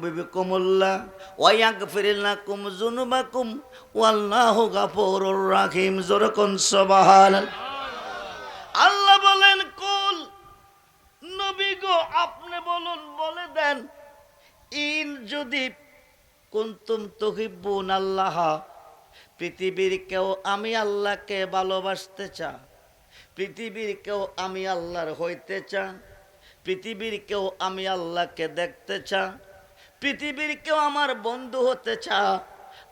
ইউহবিবিকুমুল্লাহ ওয়া ইয়াগফিরুলাকুম যুনুবাকুম, ওয়াল্লাহু গাফুরুর রাহিম। জোরকুন সুবহানাল্লাহ। আল্লাহ বলেন, কুল, নবী গো, আপনি বলুন, বলে দেন, ইন যদি কুন্তুম তুহিব্বুন আল্লাহ পৃথিবীর কেউ আমি আল্লাহকে ভালোবাসতে চা পৃথিবীর কেউ আমি আল্লাহর হইতে চা পৃথিবীর কেউ আমি আল্লাহকে দেখতে চা পৃথিবীর কেউ আমার বন্ধু হতে চা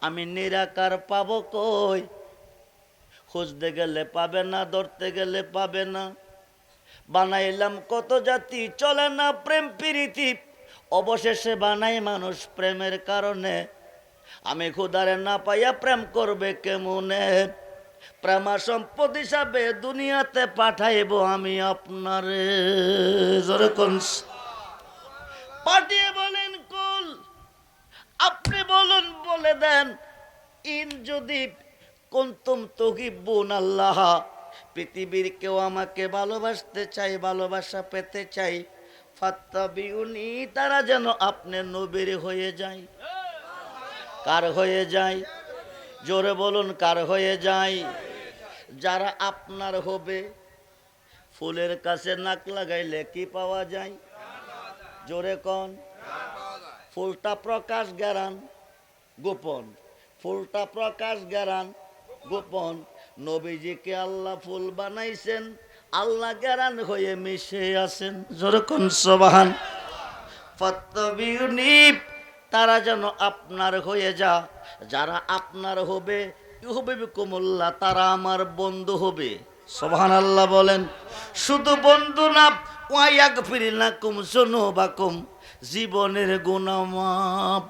আমি নিরাকার পাবো কই? খুঁজতে গেলে পাবে না, ধরতে গেলে পাবে না। বানাইলাম কত জাতি, চলে না প্রেম প্রীতি। অবশেষে বানাই মানুষ প্রেমের কারণে। আমি খুদারে না পাইয়া প্রেম করবে কেমনে? প্রেমা সম্পদ হিসাবে দুনিয়াতে পাঠাইব আমি আপনারে। জোরে বলে দেন, ইন যদি কুন্তুম তহিব্বুন আল্লাহ, পৃথিবীর কেউ আমাকে ভালোবাসতে চাই ভালোবাসা পেতে চাই তারা যেন আপনি নবীর হয়ে যায়। কার হয়ে যায়? জোরে বলুন, কার হয়ে যায়? যারা আপনার হবে, ফুলের কাছে নাক লাগাইলে কি পাওয়া যায়? জোরে কন, ফুলটা প্রকাশ গেরান গোপন। ফুলটা প্রকাশ গেরান গোপন। নবীজিকে আল্লাহ ফুল বানাইছেন, আল্লাহ গেরান হয়ে মিশে আছেন। যেরকম সবাহান। তারা যেন আপনার হয়ে যা। যারা আপনার হবে হবে কুমুল্লা তারা আমার বন্ধু হবে। সোহান আল্লাহ বলেন, শুধু বন্ধু না ওয়াইয়াক ফিরি না কুম শোনো বাকুম জীবনের গুণমাপ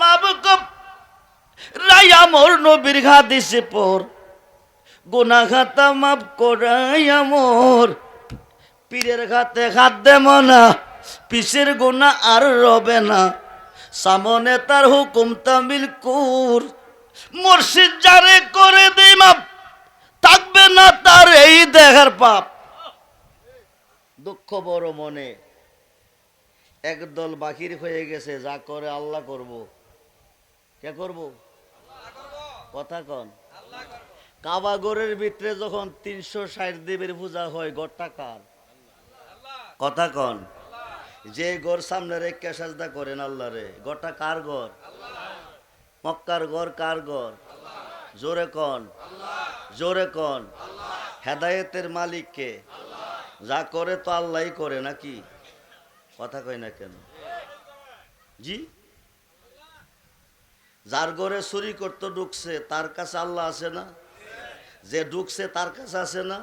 মাপ কপ রাই আমর নবীর ঘাদিসে পর। গুনা খাতা মাপ করাই আমর পীরের ঘাতে হাত দে মনা পিসের গোনা আর রবে না। সামনে তার হুকুম তামিল কুর। মুর্শিদ যারে করে দে মাপ থাকবে না তার এই দেখার পাপ। দুঃখ বড় মনে। একদল বাকির হয়ে গেছে, যা করে আল্লাহ করব। কে করব? কথা কন। কাবাগরের ভিতরে যখন তিনশো ষাট দেবের পূজা হয় গড়টা কার? কথা কন। যে গড় সামনে রেখে সাজদা করেন আল্লাহ রে গড়টা কার গড় মক্কার গড় কার গড় জোরে কন। জোরে কন। হেদায়েতের মালিককে। যা করে তো আল্লাহই করে, নাকি? কথা কয় না কেন? জি? যার ঘরে চুরি করতে ঢুকছে, তার কাছে আল্লাহ আছে না? যে ঢুকছে, তার কাছে আছে না?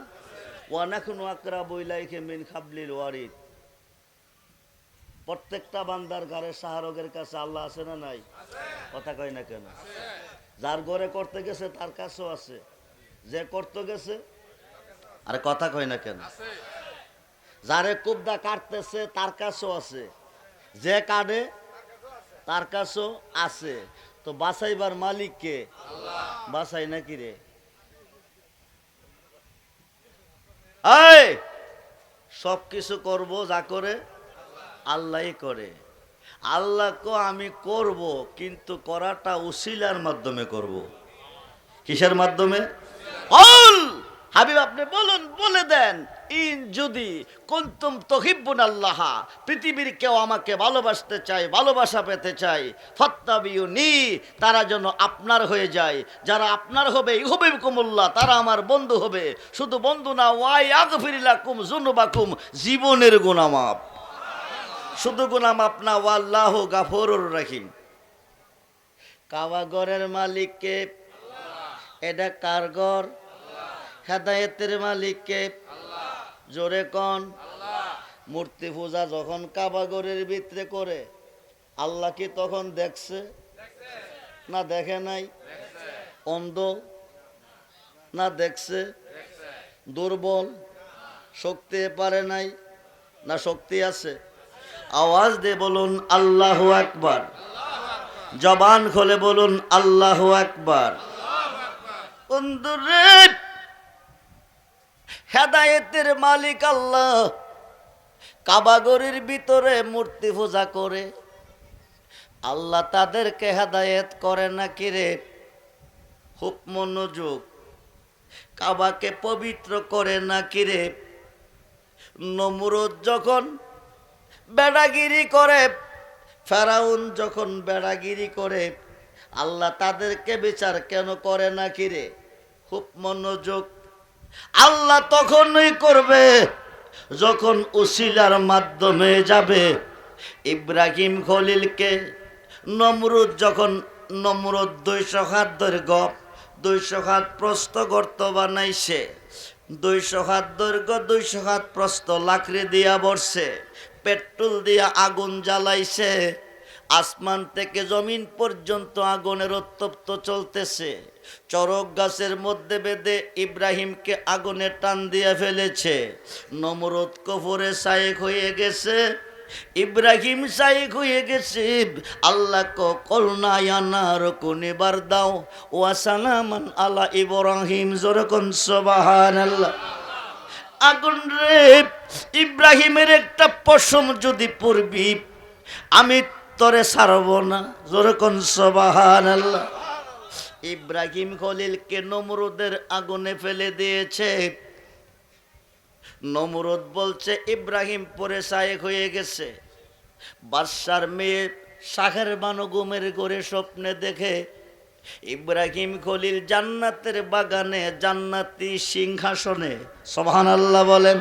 ওয়ানাকুন আকরা বইলাইকে মিন খাবলিল ওয়ারিদ। প্রত্যেকটা বান্দার ঘরে শাহরগের কাছে আল্লাহ আছে না নাই? কথা কয় না কেন? যার ঘরে করতে গেছে, তার কাছেও আছে। যে করতে গেছে, আরে কথা কয় না কেন? যারে কুবদা কাটতেছে তার কাছেও আছে। যে কাটে তার কাছেও আছে। তো বাসাইবার মালিক কে? বাসাই নাকি রে? সব কিছু করব যা করে? আল্লাহই করে। আল্লাহ কো আমি করব কিন্তু করাটা উসিলার মাধ্যমে করব। কিসের মাধ্যমে? অল হাবিব, আপনি বলুন, বলে দেন, ইন যদি কুন্তুম তহিব্বুন আল্লাহ, পৃথিবীর কেউ আমাকে ভালোবাসতে চায়, ভালোবাসা পেতে চায় ফত্তাবিউ নি তারা যেন আপনার হয়ে যায়। যারা আপনার হবে ইহবে কুমুল্লাহ তারা আমার বন্ধু হবে। শুধু বন্ধু না, ওয়াই আগফিরিলাকুম জুনুবাকুম জীবনের গুণামাপ। শুধু গুনাম আপনা ওয়াল্লাহ গাফরুর রাহিম। কাবাগরের মালিককে, এটা কার ঘর? হেদায়েতের মালিককে। জোরে কন। মূর্তি পূজা যখন কাবাগরের ভিতরে করে আল্লাহ কি তখন দেখছে? না দেখে নাই? অন্ধ? না দেখছে? দুর্বল? শক্তি পারে নাই? না শক্তি আছে? আওয়াজ দিয়ে বলুন আল্লাহ একবার জবান খোলে বলুন আল্লাহ আকবার। বন্ধুরে হেদায়েতের মালিক আল্লাহ। কাবাগরির ভিতরে মূর্তি পূজা করে। আল্লাহ তাদেরকে হেদায়েত করে না কিরে খুব মনোযোগ কাবাকে পবিত্র করে না কিরে নমরুদ যখন বেড়াগিরি করে, ফেরাউন যখন বেড়াগিরি করে, আল্লাহ তাদেরকে বিচার কেন করে না কিরে খুব মনোযোগ আল্লাহ তখনই করবে, যখন উসিলার মাধ্যমে যাবে। ইব্রাহিম খলিলকে নমরুদ, যখন নমরুদ দুইশো হাত দৈর্ঘ্য দুইশো হাত প্রস্ত গর্ত বানাইছে দুইশো হাত দৈর্ঘ্য দুইশো হাত প্রস্ত লাকড়ি দিয়া বসছে পেট্রোল দিয়া আগুন জ্বালাইছে, আসমান থেকে জমিন পর্যন্ত আগুনের উত্তপ্ত চলতেছে। চরক গাছের মধ্যে বেঁধে ইব্রাহিমকে আগুনে টান দিয়ে ফেলেছে। নমরুদ কফরে সায়েক হয়ে গেছে। ইব্রাহিম সাইক হয়ে গেছে। আল্লাহ কলনায়ানার কোনেবার দাও। ওয়াসালামান আলা ইব্রাহিম জরকন সবাহান আল্লাহ আগুন রে, ইব্রাহিমের একটা পশম যদি পড়বি, আমি তরে সারব না জরকন সবাহান আল্লাহ ইব্রাহিম খলিলকে নমরুদের আগুনে ফেলে দিয়েছে। নমরুদ বলছে, ইব্রাহিম পরে সায়েক হয়ে গেছে। বাদশার মেয়ে শাখের বানো গুমের করে স্বপ্নে দেখে, ইব্রাহিম খলিল জান্নাতের বাগানে জান্নাতি সিংহাসনে। সোহান আল্লাহ বলেন,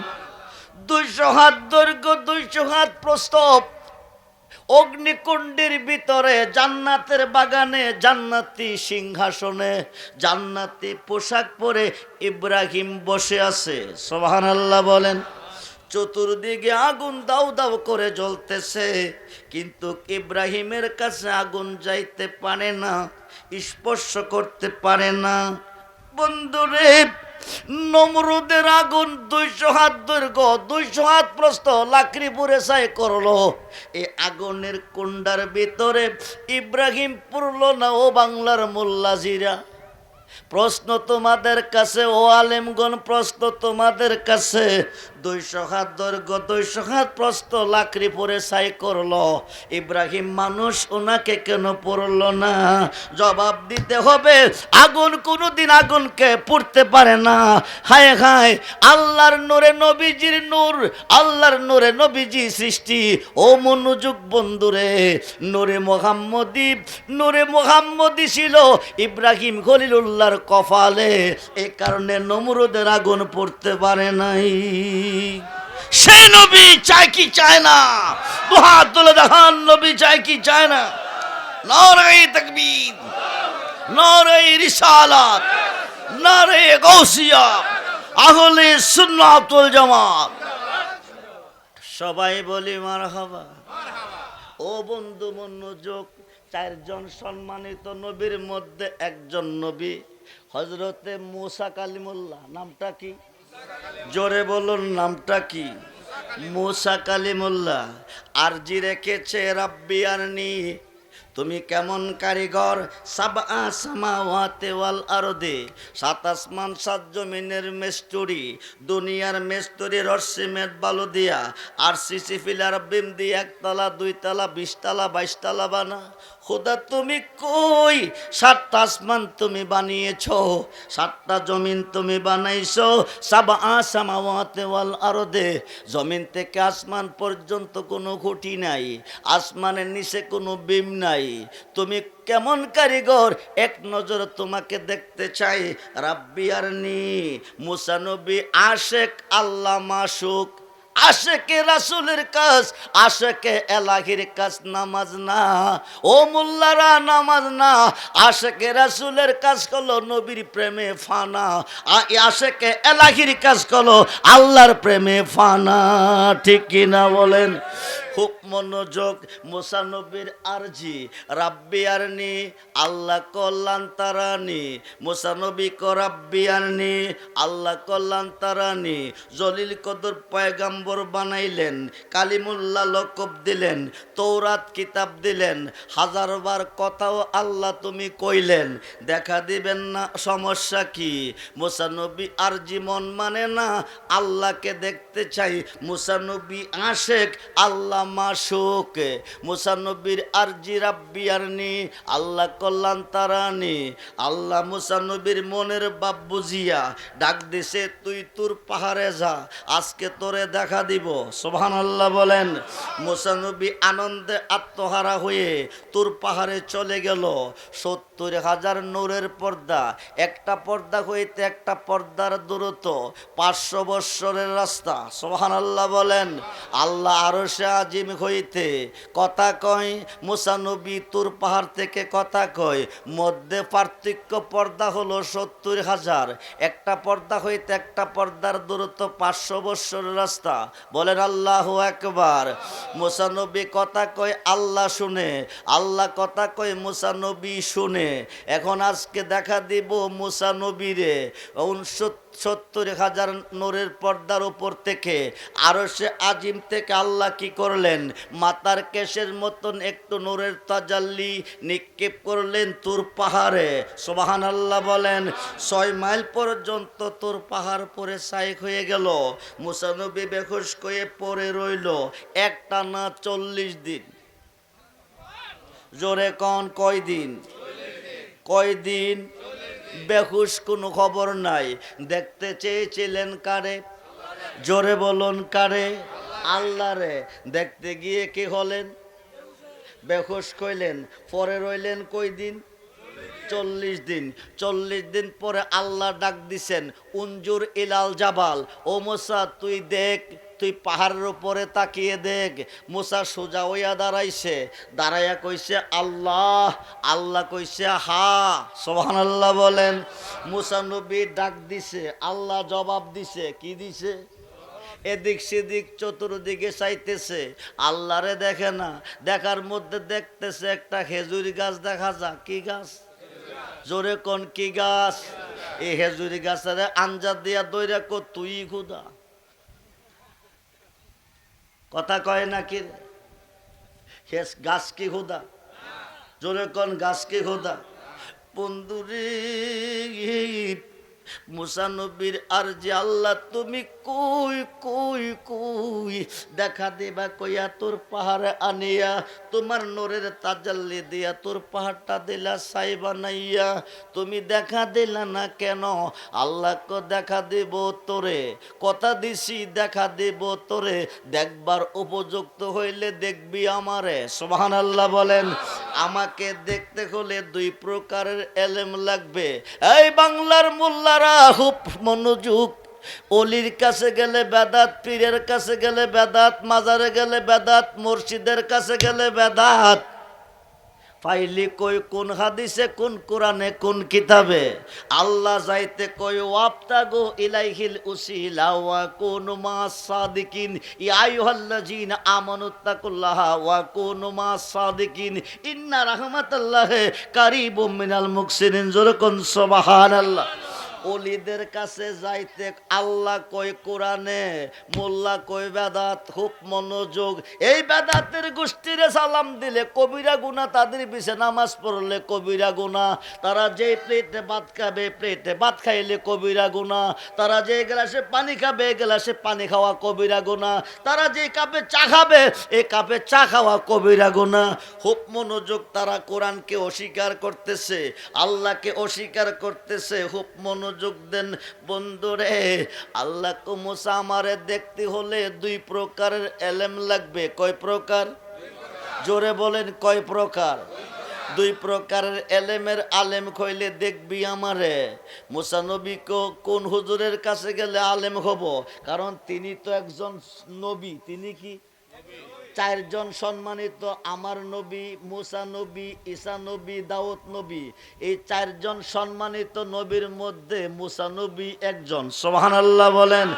দুইশো হাত দৈর্ঘ্য, দুইশো হাত প্রস্তব। অগ্নিকুণ্ডের ভিতরে, জান্নাতের বাগানে, জান্নাতি সিংহাসনে, জান্নাতি পোশাক পরে ইব্রাহিম বসে আছে। সোহান আল্লাহ বলেন, চতুর্দিকে আগুন দাউ দাউ করে জ্বলতেছে, কিন্তু ইব্রাহিমের কাছে আগুন যাইতে পারে না, স্পর্শ করতে পারে না। বন্ধুরে নমরুদের আগুন দুইশো হাত দৈর্ঘ্য, দুইশো হাত প্রস্ত লাকড়ি পুরে সাই করল। এই আগুনের কুণ্ডার ভিতরে ইব্রাহিম পুরল না ও বাংলার মোল্লাজিরা? প্রশ্ন তোমাদের কাছে, ও আলেমগণ, প্রশ্ন তোমাদের কাছে দুইশো হাত দৈর্ঘ্য দুইশো হাত প্রস্ত লাকড়ি পরে সাই করল। ইব্রাহিম মানুষ ওনাকে কেন পড়ল না? জবাব দিতে হবে, আগুন কোনোদিন আগুনকে পুড়তে পারে না। হায় হায়, আল্লাহর নূরে নবীজির নূর, আল্লাহর নূরে নবীজি সৃষ্টি। ও মনোযোগ বন্ধুরে, নূরে মোহাম্মদী নূরে মোহাম্মদী ছিল ইব্রাহিম খলিলুল্লাহর কপালে। এ কারণে নমরুদের আগুন পড়তে পারে নাই। সে নবী চায় কি চায় না? দুহাত তুলে দেখান নবী চায় কি চায় না? নারাই তকবীর নারাই রিসালাত নারে গৌসিয়া আহলে সুন্নাতুল জামাত। সবাই বলি মার হবা ও বন্ধু মনোযোগ, চারজন সম্মানিত নবীর মধ্যে একজন নবী হজরতে মুসা কালিমুল্লাহ, নামটা কি? জোরে বলুন, নামটা কি? মুসা কালিমুল্লাহ। আরজি রেখেছে রাব্বি আরনি। তুমি কেমন কারিগর? সাব আসামাওয়াতে ওয়াল আরদে। সাত আসমান, সাত জমিনের মেস্তুরি। দুনিয়ার মেস্তুরি রসিমেট বালু দিয়া। আর সিসি ফিলার বিম দিয়ে একতলা, দুইতলা, বিশতলা, বাইশতলা বানা। খোদা, তুমি কই? সাতটা আসমান তুমি বানিয়েছ, সাতটা জমিন তুমি বানাইছো, সাব আসামাওয়াতে ওয়াল আরদে। জমিন থেকে আসমান পর্যন্ত কোনো খুঁটি নাই, আসমানের নিচে কোনো বিম নাই। তুমি কেমন কারিগর? এক নজর তোমাকে দেখতে চাই, রাব্বি আর নি মুসানবী আশেক আল্লাহ মাসুক। আশেকে রাসুলের কাজ, আশেকে এলাহির কাজ নামাজ না। ও মোল্লারা, নামাজ না। আশেকে রাসুলের কাজ করল নবীর প্রেমে ফানা। আশেকে এলাহির কাজ করল আল্লাহর প্রেমে ফানা। ঠিক কিনা বলেন? খুব মনোযোগ, মুসানবীর আরজি। রাব্বি আরনি, আল্লাহ কল্যাণ তারানি। মুসানবী ক রাব্বি আরনি, আল্লাহ কল্যাণ তারানি। জলিল কদর পয়গাম্বর বানাইলেন, কালিমুল্লাহ লকব দিলেন তৌরাত কিতাব দিলেন, হাজারবার কথাও আল্লাহ তুমি কইলেন, দেখা দিবেন না, সমস্যা কি? মুসানবী আর জীবন মানে না, আল্লাহকে দেখতে চাই মুসানবী আশেক, আল্লাহ মাসুক। মুসানবীর আর জি রাব্বি আরনি আল্লাহ কল্যাণ তারানি আল্লাহ মুসানবীর মনের বাপ বুঝিয়া, ডাক দিছে, তুই তোর পাহাড়ে যা, আজকে তোরে দেখা দিব। সোহান আল্লাহ বলেন মুসানবী আনন্দে আত্মহারা হয়ে তোর পাহাড়ে চলে গেল। সত্তর হাজার নূরের পর্দা, একটা পর্দা হইতে একটা পর্দার দূরত্ব, পাঁচশো বৎসরের রাস্তা। সোহান আল্লাহ বলেন, আল্লাহ আরও সে আজিম হইতে কথা কয় মুসানবী তোর পাহাড় থেকে কথা কয়, মধ্যে পার্থক্য পর্দা হলো সত্তর হাজার। একটা পর্দা হইতে একটা পর্দার দূরত্ব পাঁচশো বৎসরের রাস্তা। বলেন আল্লাহ একবার মুসানবী কথা কয় আল্লাহ শুনে, আল্লাহ কথা কয় মুসানবী শুনে। এখন আজকে দেখা দিব মুসানবী মুসানবীরে সত্তর হাজার নোরের পর্দার উপর থেকে আরও সে আজিম থেকে আল্লাহ কি করলেন? মাতার কেশের মতন একটু নোরের তাজাল্লি নিক্ষেপ করলেন তোর পাহাড়ে। সোবাহান আল্লাহ বলেন, ছয় মাইল পর্যন্ত তোর পাহাড় পরে সাইক হয়ে গেল। মুসানবী বেখুশ করে পরে রইল। একটা না চল্লিশ দিন। জোরে কন কয় দিন কয় দিন বেহুশ কোনো খবর নাই। দেখতে চেয়েছিলেন কারে? জোরে বলুন কারে? আল্লাহ রে দেখতে গিয়ে কি হলেন? বেহুশ কইলেন, পরে রইলেন কই দিন? চল্লিশ দিন। চল্লিশ দিন পরে আল্লাহ ডাক দিছেন উঞ্জুর ইলাল জাবাল। ও মোসা, তুই দেখ তুই পাহাড়ের উপরে তাকিয়ে দেখ। মুসা সোজা হইয়া দাঁড়াইছে। দাঁড়াইয়া কইছে, আল্লাহ আল্লাহ কইছে, হা। সোহান আল্লাহ বলেন। মুসা নবী ডাক দিছে, আল্লাহ জবাব দিছে। কি দিছে? এদিক সেদিক চতুর্দিকে চাইতেছে। আল্লাহরে দেখে না। দেখার মধ্যে দেখতেছে একটা খেজুরি গাছ দেখা যা কি গাছ? জোরে কোন কি গাছ? এই হেজুরি গাছের আঞ্জা দিয়া দইরা কো, তুই খুদা। কথা কয় না কি হেস গাছ কি খুদা জোরে কন গাছ কি খুদা মুসানবীর আর যে আল্লাহ, তুমি কই কই কই, দেখা দেবা কইয়া তোর পাহাড়ে আনিয়া, তোমার নোরের তাজাল্লি দিয়া তোর পাহাড়টা দিলা সাই বানাইয়া, তুমি দেখা দিলা না কেন? আল্লাহকে দেখা দেব তোরে, কথা দিছি দেখা দেব তোরে, দেখবার উপযুক্ত হইলে দেখবি আমারে। সোহান আল্লাহ বলেন, আমাকে দেখতে হলে দুই প্রকারের এলেম লাগবে। এই বাংলার মোল্লারা খুব মনোযোগ। অলির কাছে গেলে বেদাত, পীরের কাছে গেলে বেদাত, মাজারে গেলে বেদাত, মসজিদের কাছে গেলে বেদাত। পাইলি কই কোন হাদিসে, কোন কোরআনে, কোন কিতাবে? আল্লাহ যাইতে কই ওয়াবতাগো ইলাইহিল উসিলা ওয়া কুনু মা সাদিকিন। ইয়া আইয়ুহাল্লাযিনা আমানুত্তাকুল্লাহ ওয়া কুনু মা সাদিকিন। ইন্না রাহমাতাল্লাহি কারীবুম মিনাল মুহসিনিন যরকুন সুবহানাল্লাহ। অলিদের কাছে যাইতে আল্লাহ কই কোরআনে, মোল্লা কই বেদাত, খুব মনোযোগ। এই বেদাতের গোষ্ঠীরে সালাম দিলে কবিরা গুণা, তাদের পিছে নামাজ পড়লে কবিরা গুণা। তারা যে প্লেটে ভাত খাবে প্লেটে ভাত খাইলে কবিরা গুণা। তারা যে গ্লাসে পানি খাবে এই গ্লাসে পানি খাওয়া কবিরা গুণা। তারা যে কাপে চা খাবে, এই কাপে চা খাওয়া কবিরা গুণা। খুব মনোযোগ তারা কোরআনকে অস্বীকার করতেছে, আল্লাহকে অস্বীকার করতেছে, খুব মনোযোগ দেন। বন্ধুরে আল্লাহ কুমুসা আমারে দেখতে হলে দুই প্রকারের এলেম লাগবে। কয় প্রকার? জোরে বলেন, কয় প্রকার? দুই প্রকারের এলেমের আলেম কইলে দেখবি আমারে। মুসানবী কোন হুজুরের কাছে গেলে আলেম হব? কারণ তিনি তো একজন নবী, তিনি কি? চারজন সম্মানিত আমার নবী, মুসা নবী, ঈসা নবী, দাউদ নবী। এই চারজন সম্মানিত নবীর মধ্যে মুসা নবী একজন। সোহান আল্লাহ বলেন।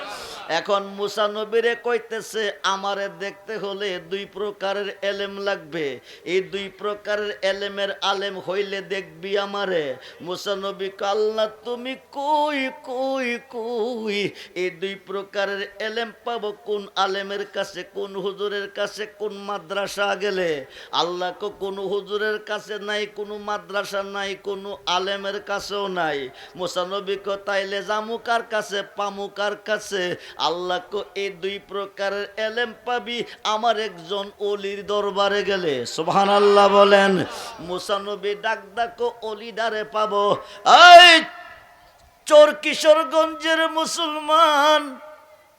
এখন মুসা নবীরে কইতেছে, আমারে দেখতে হলে দুই প্রকারের এলেম লাগবে। এই দুই প্রকারের এলেমের আলেম হইলে দেখবি আমারে। মুসা নবী আল্লাহ, তুমি কই কই কই? এই দুই প্রকারের এলেম পাবো কোন আলেমের কাছে, কোন হুজুরের কাছে? কোন মাদ্রাসা গেলে, আল্লাহ কো কোন হুজুরের কাছে নাই, কোনো মাদ্রাসা নাই, কোনো আলেমের কাছেও নাই। মুসানবী কো, তাইলে জামুকার কাছে পামুকার কাছে? আল্লাহ কো এই দুই প্রকারের এলেম পাবি, আমার একজন অলির দরবারে গেলে। সুবহান আল্লাহ বলেন, মুসানবী ডাক ডাকো অলিদারে পাবো। এই চোর কিশোরগঞ্জের মুসলমান,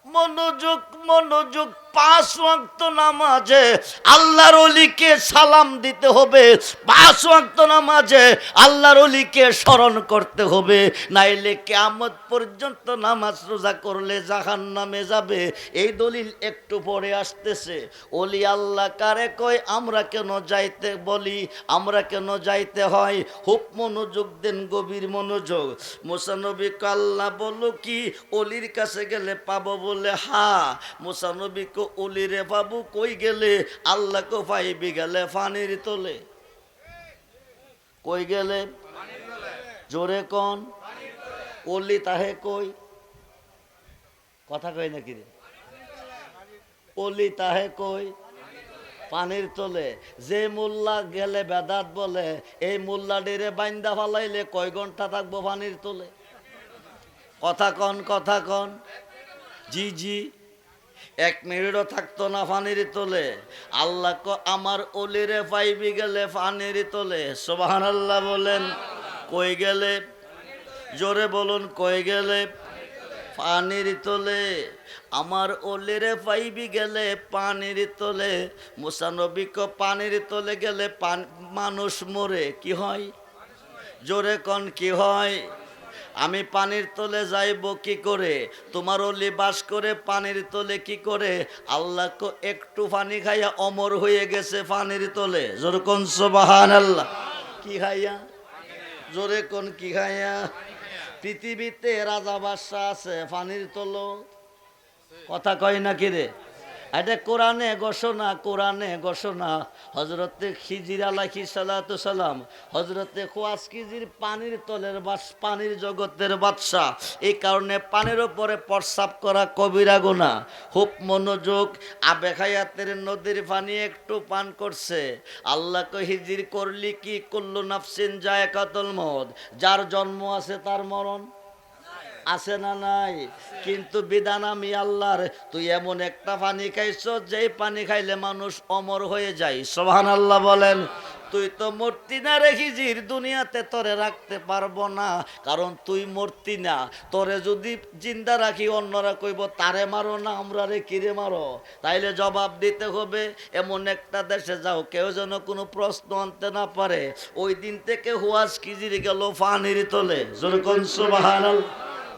মনোযোগ মনোযোগ পাঁচ ওয়াক্ত নামাজে আল্লাহর অলিকে সালাম দিতে হবে। পাঁচ ওয়াক্ত নামাজে আল্লাহর অলিকে স্মরণ করতে হবে। নাইলে কেয়ামত পর্যন্ত নামাজ রোজা করলে জাহান নামে যাবে। এই দলিল একটু পরে আসতেছে। অলি আল্লাহ কারে কয়, আমরা কেন যাইতে বলি? আমরা কেন যাইতে হয়? খুব মনোযোগ দেন, গভীর মনোযোগ। মোসানবী আল্লাহ বলো কি, অলির কাছে গেলে পাবো বলে? হা। মোসানবী কো অলিরে বাবু কই গেলে? আল্লাহ কো পাইবি গেলে ফানির তোলে। কই গেলে? জোরে কন। অলি তাহে কই? কথা কই নাকি রে? অলি তাহে কই? পানির তোলে। যে মোল্লা গেলে বেদাত বলে, এই মোল্লা ডেরে বাইন্দা ফালাইলে কয় ঘণ্টা থাকব পানির তোলে? কথা কন কথা কন। জি জি। এক মিনিটও থাকতো না ফানির তোলে। আল্লাহ ক আমার অলিরে পাইবি গেলে ফানির তোলে। সোবাহান আল্লাহ বলেন, কই গেলে? জোরে বলুন, কই গেলে? পানির তোলে। আমার ওলেরে পাইবি গেলে পানির তোলে। মুসানবিক পানির তোলে গেলে মানুষ মরে, কি হয়? জোরে কন, কি হয়? আমি পানির তলে যাইব কি করে? তোমার অলি বাস করে পানির তলে কি করে? আল্লাহ একটু পানি খাইয়া অমর হয়ে গেছে পানির তলে। জোরে কোন সোবাহান আল্লাহ কি খাইয়া? জোরে কোন কি খাইয়া? পৃথিবীতে রাজা বাদশাহ আছে, পানির তলো। কথা কয় না কি রে? এটা কোরআনে ঘোষণা কোরআনে ঘোষণা। হজরতে খিজির আলাহি সালাতু সালাম হজরতে খোয়াস খিজির পানির তলের বাস, পানির জগতের বাদশাহ। এই কারণে পানির ওপরে প্রস্রাব করা কবিরা গুণা খুব মনোযোগ, আবে খায়াতের নদীর পানি একটু পান করছে। আল্লাহকে হিজির করলি কি? কুল্লু নাফসিন যায় কাতল মদ যার জন্ম আছে তার মরণ। আছে না নাই? কিন্তু বিধান আমি আল্লাহর। তুই এমন একটা পানি খাইছ, যেই পানি খাইলে মানুষ অমর হয়ে যায়। সোহান আল্লাহ বলেন, তুই তো মূর্তি না রেখিজির দুনিয়াতে তোরে রাখতে পারব না। কারণ তুই মূর্তি না তোরে যদি জিন্দা রাখি, অন্যরা কইব, তারে মারো না, আমরা রে কিরে মারো? তাইলে জবাব দিতে হবে, এমন একটা দেশে যাও, কেউ যেন কোনো প্রশ্ন আনতে না পারে। ওই দিন থেকে হুয়াস কিজির গেল ফানির তোলে। যেরকম সুবাহান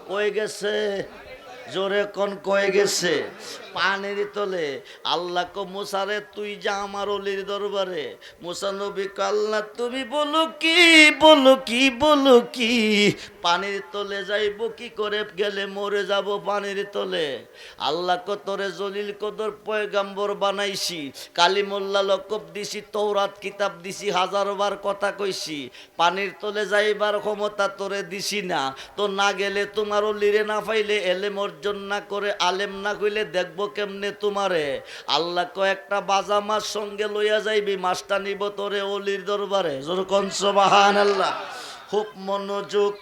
কয়ে গেছে? জোরে কোন কয়ে গেছে? পানির তলে। আল্লাহ কো মুসারে তুই যা আমার অলির দরবারে। মুসা নবী তুমি বলো কি বলো কি বলো কি? পানির তোলে যাইব কি করে? গেলে মরে যাব পানির তলে। আল্লাহ কো, তোরে জলিল কদর পয়গাম্বর বানাইছি। কালিমুল্লা লকব দিছি তৌরাত কিতাব দিছি, হাজার বার কথা কইছি। পানির তলে যাইবার ক্ষমতা তোরে দিছি না। তো না গেলে তোমার লিরে না পাইলে এলেম অর্জন না করে, আলেম না কইলে দেখব কেমনে তোমারে? আল্লাহ কয়েকটা বাজা মাছ সঙ্গে লইয়া যাইবি, মাছটা নিব তোরে অলির দরবারে। আল্লাহ খুব মনোযোগ।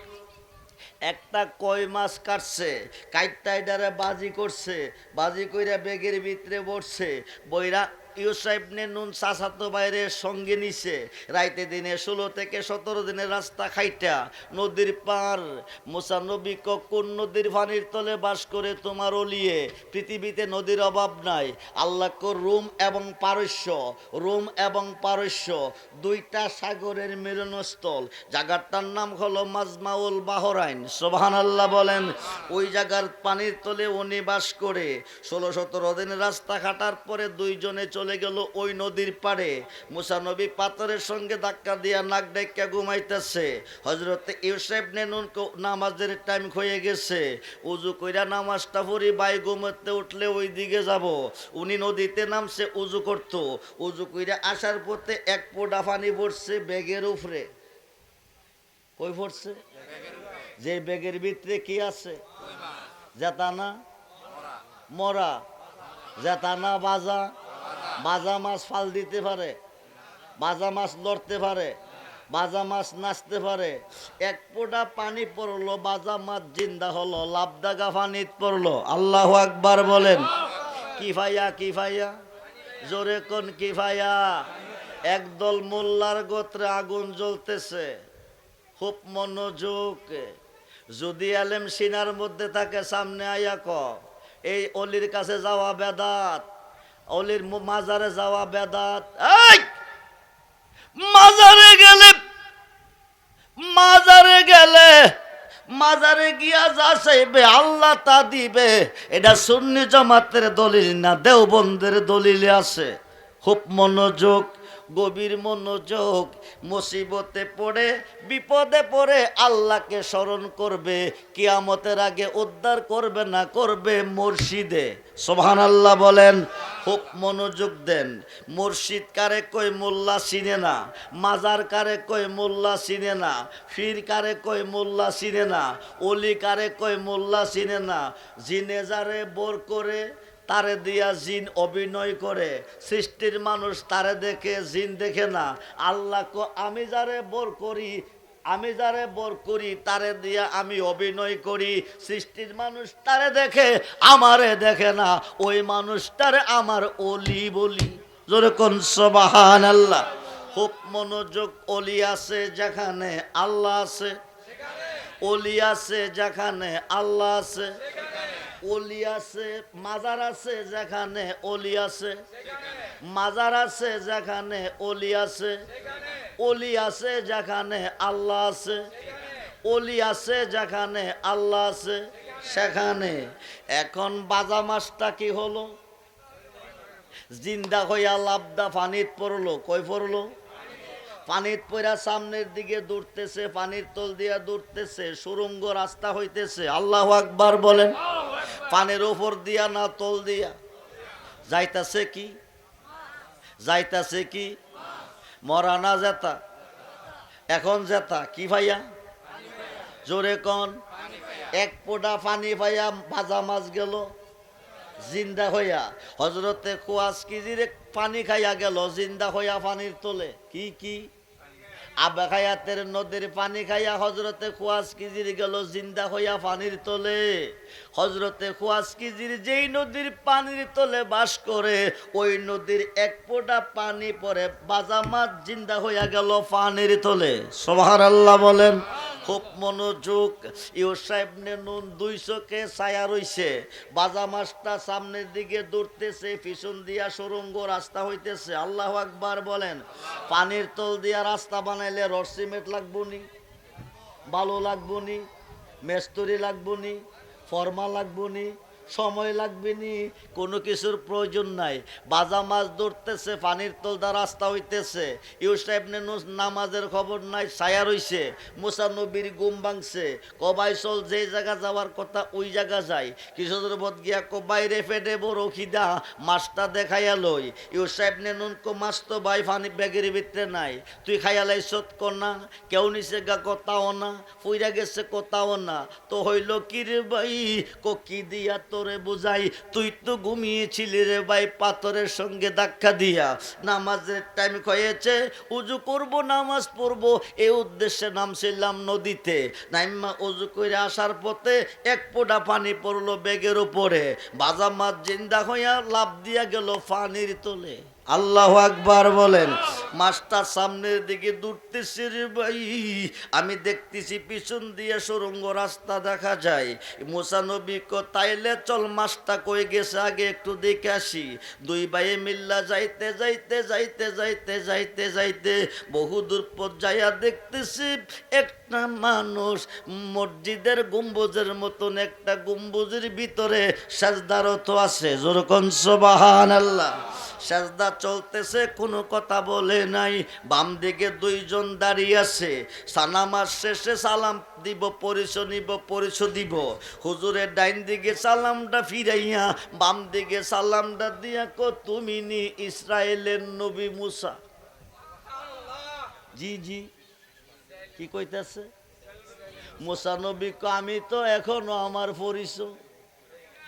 একটা কই মাছ কাটছে কাইটাই ডারে বাজি করছে, বাজি কইরা বেগের ভিতরে বসছে, বইরা ইউসাইবনে নুন সঙ্গে রাইতে দিনে ষোলো থেকে সতেরো দিনের রাস্তা নদীর পার কোন নদীর পানির তলে বাস করে তোমার অলিয়ে? পৃথিবীতে নদীর অভাব নাই। আল্লাহ রোম এবং পারস্য, রোম এবং পারস্য, দুইটা সাগরের মিলনস্থল। জায়গাটার নাম হলো মাজমাউল বাহরাইন। সোবাহান আল্লাহ বলেন, ওই জায়গার পানির তলে উনি বাস করে। ষোলো সতেরো দিন রাস্তা কাটার পরে দুইজনে চলে চলে গেল ওই নদীর পাড়ে। মুসা নবী পাথরের সঙ্গে ধাক্কা দিয়া নাক ডাক্কা ঘুমাইতেছে। হজরতে ইউসেফ নেনুন নামাজের টাইম হয়ে গেছে। উজু কইরা নামাজটা পড়ি, বাই ঘুমাতে উঠলে ওই দিকে যাব। উনি নদীতে নামছে উজু করত। উজু কইরা আসার পথে এক পোডা পানি পড়ছে ব্যাগের উপরে। কই পড়ছে? যে ব্যাগের ভিতরে কি আছে? জেতানা মরা। জেতানা বাজা। বাজা মাছ ফাল দিতে পারে, মাজা মাছ লড়তে পারে বাজা মাছ নাচতে পারে। এক পোটা পানি পড়ল বাজা মাছ জিন্দা হলো লাভদাগা পানিত পড়ল। আল্লাহ আকবার বলেন কি ভাইয়া কি ভাইয়া জোরে কোন কি ভাইয়া একদল মোল্লার গোত্রে আগুন জ্বলতেছে, খুব মনোযোগ। যদি আলেম সিনার মধ্যে থাকে, সামনে আয়া ক এই অলির কাছে যাওয়া বেদাত অলির মাজারে যাওয়া বেদাত। মাজারে গেলে মাজারে গেলে, মাজারে গিয়া যা চাইবে, আল্লাহ তা দিবে। এটা সুন্নি জমাতের দলিল না, দেওবন্দের দলিলে আছে। খুব মনোযোগ গভীর মনোযোগ মুসিবতে পড়ে, বিপদে পড়ে আল্লাহকে স্মরণ করবে, কিয়ামতের আগে উদ্ধার করবে না করবে মুর্শিদে। সোহান আল্লাহ বলেন, খুব মনোযোগ দেন। মুর্শিদ কারে কই মোল্লা চিনে না। মাজার কারে কই মোল্লা চিনে না। ফির কারে কই মোল্লা চিনে না। অলি কারে কই মোল্লা চিনে না। জিনে যারে বোর করে তারে দিয়া জিন অভিনয় করে। সৃষ্টির মানুষ তারে দেখে, জিন দেখে না। আল্লাহ আমি যারে বর করি, আমি যারে বর করি, তারে দিয়া আমি অভিনয় করি। সৃষ্টির মানুষ তারে দেখে, আমারে দেখে না। ওই মানুষটারে আমার অলি বলি। জোরে সবাহান আল্লাহ খুব মনোযোগ অলি আছে যেখানে আল্লাহ আছে। অলি আছে যেখানে আল্লাহ আছে। অলি আছে মাজার আছে যেখানে অলি আছে। মাজার আছে যেখানে অলি আছে। অলি আছে যেখানে আল্লাহ আছে। অলি আছে যেখানে আল্লাহ আছে। সেখানে। এখন বাজা মাছটা কি হলো? জিন্দা হইয়া লাভদা পানিত পড়ল কই পড়ল? পানির পয়রা সামনের দিকে দৌড়তেছে, পানির তল দিয়া দৌড়তেছে, সুরঙ্গ রাস্তা হইতেছে। আল্লাহ আকবার বলেন, পানির ওপর দিয়া না তল দিয়া? যাইতাছে কি? যাইতাছে কি? মরা না জেতা? এখন জেতা, কি ভাইয়া? জোরে কন, এক পোটা পানি ভাইয়া ভাজা মাছ গেল, জিন্দা হইয়া। হজরতে কোয়াশ কেজির পানি খাইয়া গেল, জিন্দা হইয়া পানির তোলে? কি কি? আবা খায়াতের নদীর পানি খাইয়া হজরতে খোয়াজ কিজির গেল, জিন্দা হইয়া পানির তোলে। হজরতে খোয়াজ কিজির যেই নদীর পানির তোলে বাস করে, ওই নদীর এক ফোঁটা পানি পরে বাজামাত জিন্দা হইয়া গেল পানির তোলে। সোহার আল্লাহ বলেন খুব মনোযোগ। ইউ সাহেব নুন দুই চোখে ছায়া রইছে। বাজা মাছটা সামনের দিকে দৌড়তেছে, পিছন দিয়া সুরঙ্গ রাস্তা হইতেছে। আল্লাহ আকবার বলেন, পানির তল দিয়া রাস্তা বানাইলে রড সিমেন্ট লাগবো নি? বালু লাগবো নি? মেস্তরি লাগবো নি? ফর্মা লাগবো নি? সময় লাগবে নি। কোনো কিছুর প্রয়োজন নাই। বাজা মাছ ধরতেছে, পানির তলদা রাস্তা হইতেছে। ইউসাইব নেনুস নামাজের খবর নাই, ছায়া রইছে। মুসা নবীর গুম ভাঙছে। কবাই চল, যে জায়গা যাওয়ার কথা ওই জায়গা যায় কিছুদের বদ গিয়া কবাইরে ফেটে বড় খিদা, মাছটা দেখাইয়া লই। ইউসাইব নেনুন কো মাছ তো ভাই ফানি ব্যাগের ভিতরে নাই। তুই খাইয়া লাইছত কনা কেউ নিছে গা কথাও না, ফুইরা গেছে কথাও না। তো হইল কি রে ভাই কো কি দিয়া তোরে বুঝাই, তুই তো ঘুমিয়েছিলি রে ভাই, পাথরের সঙ্গে ধাক্কা দিয়া। নামাজের টাইম হয়েছে, উজু করব, নামাজ পড়ব। এই উদ্দেশ্যে নামছিলাম নদীতে। নাইমা উজু করে আসার পথে এক পোটা পানি পড়ল বেগের উপরে। বাজা মাছ জিন্দা হইয়া লাভ দিয়া গেল পানির তোলে। আল্লাহ আকবার বলেন মাছটা সামনের দিকে দূরতেছে রে ভাই। আমি দেখতেছি পিছন দিয়ে সুরঙ্গ রাস্তা দেখা যায়। মুসানবী ক তাইলে চল মাছটা কই গেছে আগে একটু দেখে আসি। দুই ভাই মিল্লা যাইতে যাইতে যাইতে যাইতে যাইতে যাইতে বহু দূর পর যাইয়া দেখতেছি একটা মানুষ মসজিদের গম্বুজের মতন একটা গম্বুজের ভিতরে সাজদারত আছে। জোরকন সবাহান আল্লাহ সাজদা চলতেছে, কোনো কথা বলে নাই বাম দিকে দুইজন দাঁড়িয়ে আছে। সানামার শেষে সালাম দিব পরিচয় নিব পরিচয় দিব। হুজুরের ডাইন দিকে সালামটা ফিরাইয়া বাম দিকে সালামটা দিয়া কো তুমি নি ইসরায়েলের নবী মুসা। জি জি। কি কইতাছে? মুসা নবী কো, আমি তো এখনও আমার পরিচয়।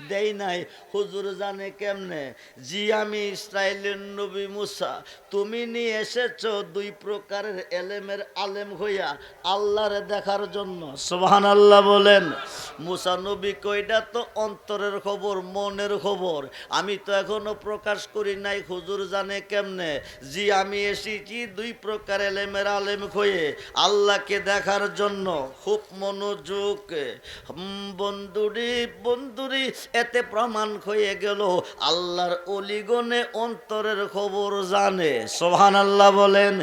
দেই নাই। হুজুর জানে কেমনে? জি, আমি ইসরায়েলের নবী মুসা। তুমি নিয়ে এসেছ দুই প্রকারের এলেমের আলেম হইয়া আল্লাহরে দেখার জন্য। সোহান আল্লাহ বলেন, মুসা নবী কইটা তো অন্তরের খবর, মনের খবর? আমি তো এখনও প্রকাশ করি নাই, হুজুর জানে কেমনে? জি, আমি এসেছি দুই প্রকার এলেমের আলেম হয়ে আল্লাহকে দেখার জন্য। খুব মনোযোগ বন্ধুরি বন্ধুরি এতে প্রমাণ হয়ে গেল আল্লাহর অলিগণে অন্তরের খবর জানে। সোহান আল্লাহ বলেন